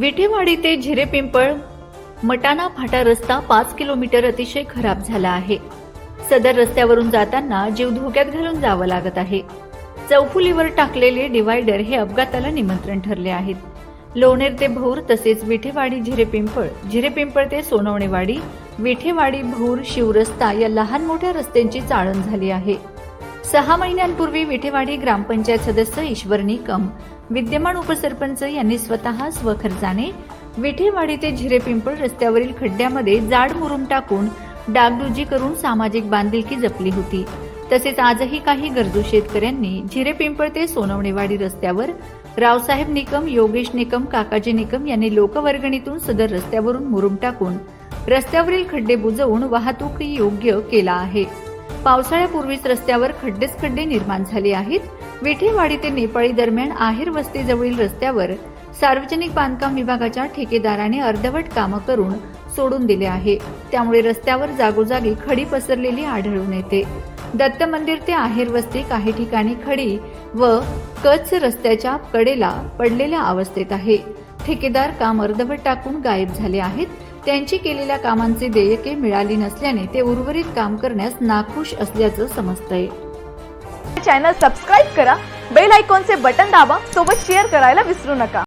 विठेवाडी ते झिरेपिंपळ मटाना फाटा रस्ता पाच किलोमीटर अतिशय खराब झाला आहे. सदर रस्त्यावरून जाताना जीव धोक्यात घालून जावं लागत आहे. चौफुलीवर टाकलेले डिवायडर हे अपघाताला निमंत्रण ठरले आहेत. लोणेर ते भौर तसेच विठेवाडी झिरेपिंपळ झिरेपिंपळ ते सोनवणेवाडी विठेवाडी भौर शिवरस्ता या लहान मोठ्या रस्त्यांची चाळण झाली आहे. सहा महिन्यांपूर्वी विठेवाडी ग्रामपंचायत सदस्य ईश्वर निकम विद्यमान उपसरपंच यांनी स्वतः स्वखर्चाने विठेवाडी ते झिरेपिंपळ रस्त्यावरील खड्ड्यामध्ये जाड मुरुम टाकून डागडुजी करून सामाजिक बांधिलकी जपली होती. तसेच आजही काही गरजू शेतकऱ्यांनी झिरेपिंपळ ते सोनवणेवाडी रस्त्यावर रावसाहेब निकम योगेश निकम काकाजी निकम यांनी लोकवर्गणीतून सदर रस्त्यावरून मुरुम टाकून रस्त्यावरील खड्डे बुजवून वाहतूक योग्य केला आहे. पावसाळ्यापूर्वीच रस्त्यावर खड्डेच खड्डे निर्माण झाले आहेत. विठेवाडी ते नेपाळी दरम्यान आहेर वस्तीजवळील रस्त्यावर सार्वजनिक बांधकाम विभागाच्या ठेकेदाराने अर्धवट कामं करून सोडून दिले आहे. त्यामुळे रस्त्यावर जागोजागी खडी पसरलेली आढळून येते. दत्त मंदिर ते आहेर वस्ती काही ठिकाणी खडी व कच रस्त्याच्या कडेला पडलेल्या अवस्थेत आहे. ठेकेदार काम अर्धवट टाकून गायब झाले आहेत. त्यांची केलेल्या कामांचे देयके मिळाली नसल्याने ते उर्वरित काम करण्यास नाखुश असल्याचं समजतंय. चॅनल सबस्क्राईब करा. बेल आयकॉनचे बटन दाबा. सोबत शेअर करायला विसरू नका.